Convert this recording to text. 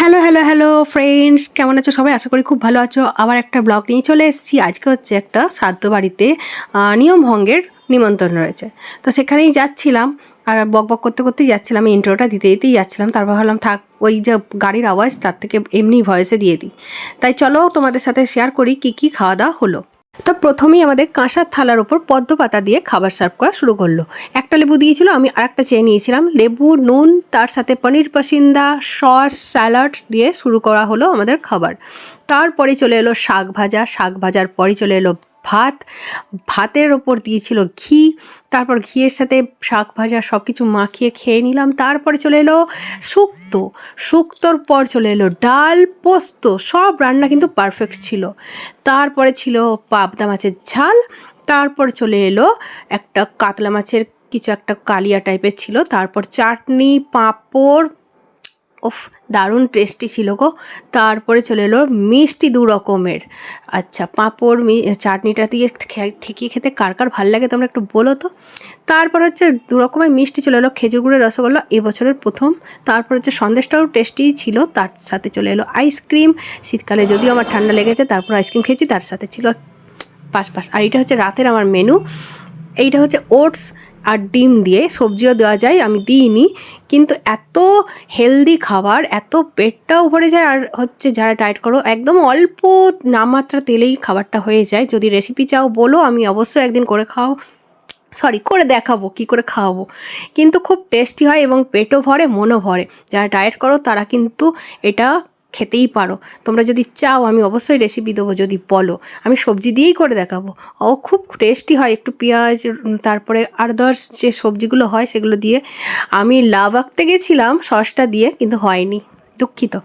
Hello hello hello friends কেমন আছো সবাই? আশা করি খুব ভালো আছো। আবার একটা ব্লগ নিয়ে চলে এসেছি। আজকে হচ্ছে একটা শ্রাদ্ধ বাড়িতে নিয়ম ভঙ্গের নিমন্ত্রণ রয়েছে। তো সেখানেই যাচ্ছিলাম। আর বক বক করতে করতেই যাচ্ছিলাম। ইন্ট্রোটা দিতে দিতেই যাচ্ছিলাম। তারপর ভাবলাম, থাক, ওই যে গাড়ির আওয়াজ, তার থেকে এমনি ভয়েসে দিয়ে দিই। তাই চলো তোমাদের সাথে শেয়ার করি কি কি খাওয়া দাওয়া হলো। তো প্রথমেই আমাদের কাঁসার থালার ওপর পদ্ম পাতা দিয়ে খাবার সার্ভ করা শুরু করল। একটা লেবু দিয়েছিল, আমি আর একটা চেয়ে নিয়েছিলাম। লেবু, নুন, তার সাথে পনির পাসিন্দা, সস, স্যালাড দিয়ে শুরু করা হলো আমাদের খাবার। তারপরে চলে এলো শাক ভাজা, শাক ভাজার পরে চলে এলো ভাত, ভাতের ওপর দিয়েছিল ঘি, তারপর ঘিয়ের সাথে শাক ভাজা সব কিছু মাখিয়ে খেয়ে নিলাম। তারপরে চলে এলো শুক্তো। শুক্তোর পর চলে এলো ডাল, পোস্ত, সব রান্না কিন্তু পারফেক্ট ছিল। তারপরে ছিল পাবদা মাছের ঝাল, তারপর চলে এলো একটা কাতলা মাছের কিছু একটা কালিয়া টাইপের ছিল। তারপর চাটনি, পাঁপড় ওফ, দারুণ টেস্টি ছিল গো। তারপরে চলে এলো মিষ্টি দু রকমের। আচ্ছা পাঁপড়, মি, চাটনিটা দিয়ে ঠেকিয়ে খেতে কার কার ভালো লাগে তোমরা একটু বলো তো? তারপর হচ্ছে দু রকমের মিষ্টি চলে এলো খেজুর গুড়ের রসগোল্লা এবছরের প্রথম। তারপর হচ্ছে সন্দেশটাও টেস্টি ছিল, তার সাথে চলে এলো আইসক্রিম শীতকালে যদিও আমার ঠান্ডা লেগেছে, তারপর আইসক্রিম খেয়েছি, তার সাথে ছিল পাঁচ পাঁচ আর এটা হচ্ছে রাতের আমার মেনু এইটা হচ্ছে ওটস আর ডিম দিয়ে সবজিও দেওয়া যায়, আমি দিইনি। কিন্তু এত হেলদি খাবার, এত পেটটাও ভরে যায়, আর হচ্ছে যারা ডায়েট করো, একদম অল্প নামমাত্রা তেলেই খাবারটা হয়ে যায়। যদি রেসিপি চাও বলো, আমি অবশ্যই একদিন করে খাও সরি করে দেখাবো, কি করে খাওয়াবো। কিন্তু খুব টেস্টি হয় এবং পেটও ভরে, মনও ভরে। যারা ডায়েট করো, তারা কিন্তু এটা খেতেই পারো। তোমরা যদি চাও, আমি অবশ্যই রেসিপি দেবো, যদি বলো। আমি সবজি দিয়েই করে দেখাবো। ও খুব টেস্টি হয়। একটু পেঁয়াজ তারপরে আদার্স যে সবজিগুলো হয়, সেগুলো দিয়ে আমি লাভ আঁকতে গেছিলাম, সসটা দিয়ে, কিন্তু হয়নি। দুঃখিত।